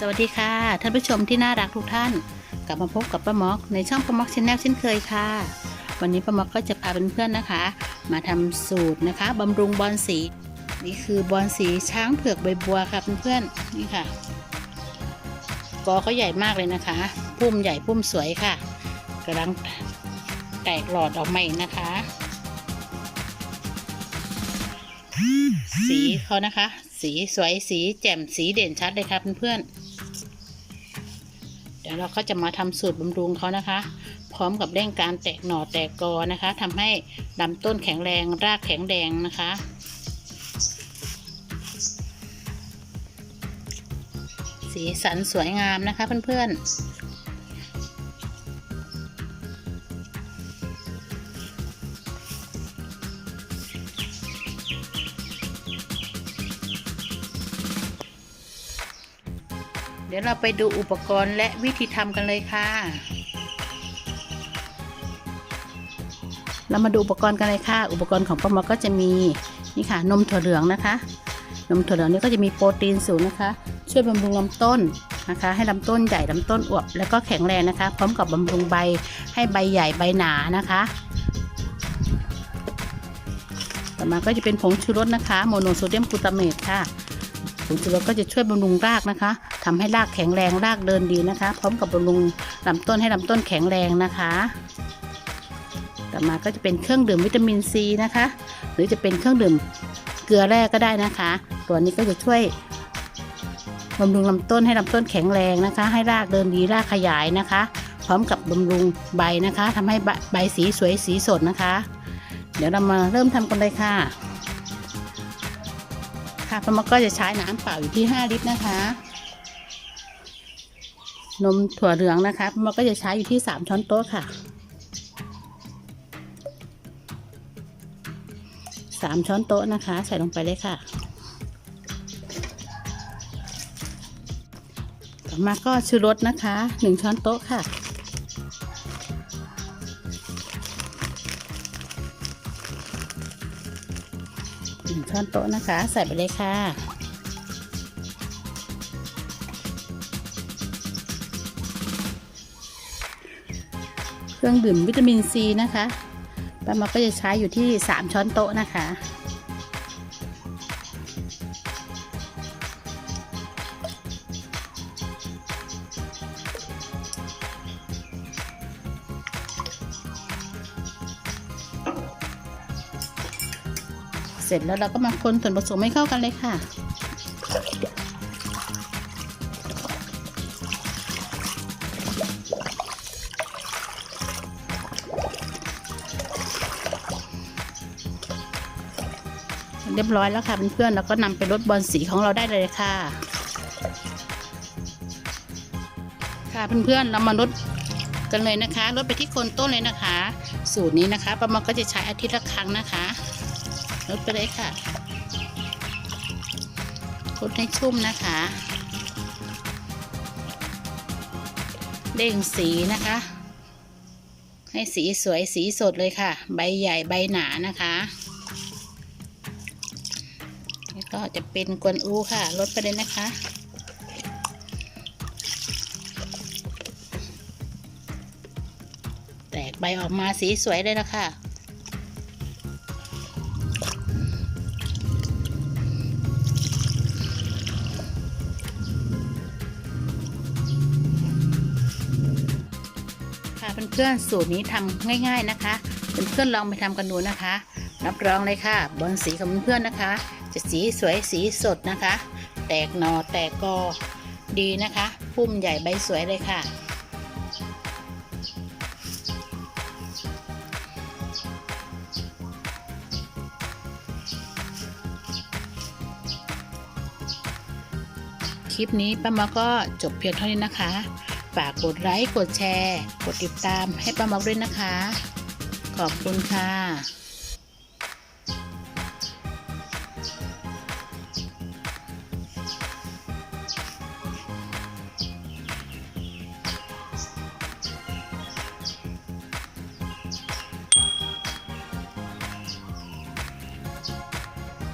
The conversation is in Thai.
สวัสดีค่ะท่านผู้ชมที่น่ารักทุกท่าน กลับมาพบกับป้าม็อกในช่องป้าม็อกชแนลเช่นเคยค่ะ วันนี้ป้าม็อกก็จะพาเพื่อนๆนะคะ มาทำสูตรนะคะบำรุงบอลสี นี่คือบอลสีช้างเผือกใบบัวค่ะเพื่อนๆนี่ค่ะ กอเขาใหญ่มากเลยนะคะ พุ่มใหญ่พุ่มสวยค่ะกำลังแตกหลอดออกมาอีกนะคะ สีเขานะคะสีสวยสีแจ่มสีเด่นชัดเลยค่ะเพื่อนๆ ดี๋ยวเราก็จะมาทำสูตรบำรุงเขานะคะ พร้อมกับเร่งการแตกหน่อแตกกอนะคะทำให้ลำต้นแข็งแรงรากแข็งแรงนะคะสีสันสวยงามนะคะเพื่อนๆ เดี๋ยวเราไปดูอุปกรณ์และวิธีทำกันเลยค่ะ เรามาดูอุปกรณ์กันเลยค่ะ อุปกรณ์ของป้าหมอก็จะมีนี่ค่ะ นมถั่วเหลืองนะคะ นมถั่วเหลืองนี่ก็จะมีโปรตีนสูงนะคะ ช่วยบำรุงลำต้นนะคะ ให้ลำต้นใหญ่ลำต้นอวบแล้วก็แข็งแรงนะคะ พร้อมกับบำรุงใบให้ใบใหญ่ใบหนานะคะต่อมาก็จะเป็นผงชูรสนะคะ โมโนโซเดียมกลูตาเมตค่ะผงชูรสก็จะช่วยบำรุงรากนะคะ ทำให้รากแข็งแรงรากเดินดีนะคะ พร้อมกับบำรุงลำต้นให้ลำต้นแข็งแรงนะคะ ต่อมาก็จะเป็นเครื่องดื่มวิตามินซีนะคะ หรือจะเป็นเครื่องดื่มเกลือแร่ก็ได้นะคะ ตัวนี้ก็จะช่วยบำรุงลำต้นให้ลำต้นแข็งแรงนะคะ ให้รากเดินดีรากขยายนะคะ พร้อมกับบำรุงใบนะคะทำให้ใบใบสีสวยสีสดนะคะ เดี๋ยวเรามาเริ่มทำกันเลยค่ะค่ะป้ามักก็จะใช้น้ำเปล่าอยู่ที่ 5 ลิตรนะคะ นมถั่วเหลืองนะคะมักก็จะใช้อยู่ที่3ช้อนโต๊ะค่ะ3ช้อนโต๊ะนะคะ ใส่ลงไปเลยค่ะต่อมาก็ชูรสนะคะ1ช้อนโต๊ะค่ะหนึ่งช้อนโต๊ะนะคะ ใส่ไปเลยค่ะ เครื่องดื่มวิตามินซีนะคะป้ามาก็จะใช้อยู่ที่ 3 ช้อนโต๊ะนะคะ เสร็จแล้วเราก็มาคนส่วนผสมให้เข้ากันเลยค่ะ เรียบร้อยแล้วค่ะเพื่อนๆเราก็นำไปรดบอลสีของเราได้เลยค่ะ ค่ะเพื่อนๆเรามารดกันเลยนะคะรดไปที่โคนต้นเลยนะคะ สูตรนี้นะคะประมาณก็จะใช้อาทิตย์ละครั้งนะคะรดไปเลยค่ะรดให้ชุ่มนะคะเร่งสีนะคะ ให้สีสวยสีสดเลยค่ะ ใบใหญ่ใบหนานะคะ ก็จะเป็นกวนอูค่ะลดไปเลยนะคะ แตกใบออกมาสีสวยเลยนะคะค่ะเพื่อนๆสูตรนี้ทำง่าย ๆนะคะ เพื่อนๆลองไปทำกันดูนะคะ รับรองเลยค่ะ บอลสีของเพื่อนๆนะคะ จะสีสวยสีสดนะคะ แตกหนอแตกกอดีนะคะ พุ่มใหญ่ใบสวยเลยค่ะ คลิปนี้ป้ามาก็จบเพียงเท่านี้นะคะ ฝากกดไลค์ กดแชร์ กดติดตามให้ป้ามาด้วยนะคะ ขอบคุณค่ะ